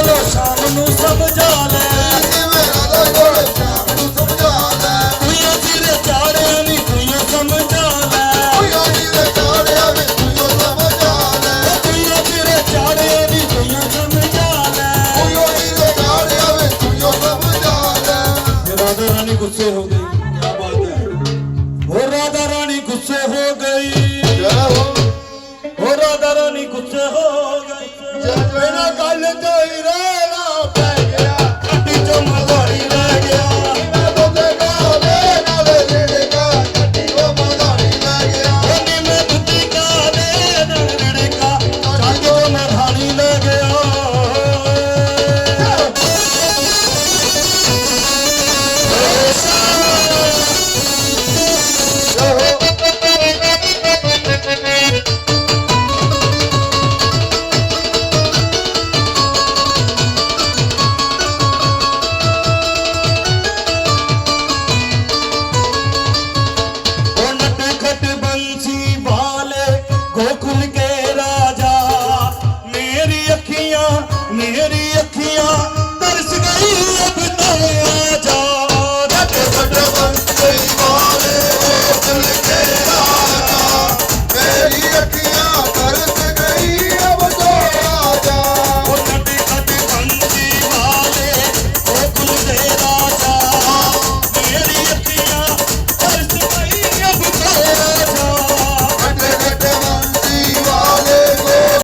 ਕੋਲੋਂ ਸ਼ਾਮ ਨੂੰ ਸਮਝਾ ਲੈ ਜਿਵੇਂ ਰਾਧਾ ਕੋਲ ਸ਼ਾਮ ਨੂੰ ਸਮਝਾ ਲੈ। ਕੁਈਆਂ ਸਿਰੇ ਚਾੜਿਆ ਨਹੀਂ ਕੁਈਆਂ ਸਮਝਾ ਲੈ ਕੁਈਆਂ ਦੀ ਚਾੜਿਆ ਵੇ ਤੂੰ ਸਮਝਾ ਲੈ। ਕੁਈਆਂ ਸਿਰੇ ਚਾੜਿਆ ਨਹੀਂ ਕੁਈਆਂ ਸਮਝਾ ਲੈ ਕੁਈਆਂ ਦੀ ਚਾੜਿਆ ਵੇ ਤੂੰ ਸਮਝਾ ਲੈ। ਰਾਧਾ ਰਾਣੀ ਗੁੱਸੇ ਹੋ ਗਈ। ਕੀ ਬਾਤ ਹੈ ਹੋ ਰਾਧਾ ਰਾਣੀ ਗੁੱਸੇ ਹੋ ਗਈ। ਅੱਖੋਂ ਖੁੱਲ ਕੇ ਰਾਜਾ ਮੇਰੀ ਅੱਖੀਆਂ ਮੇਰੀ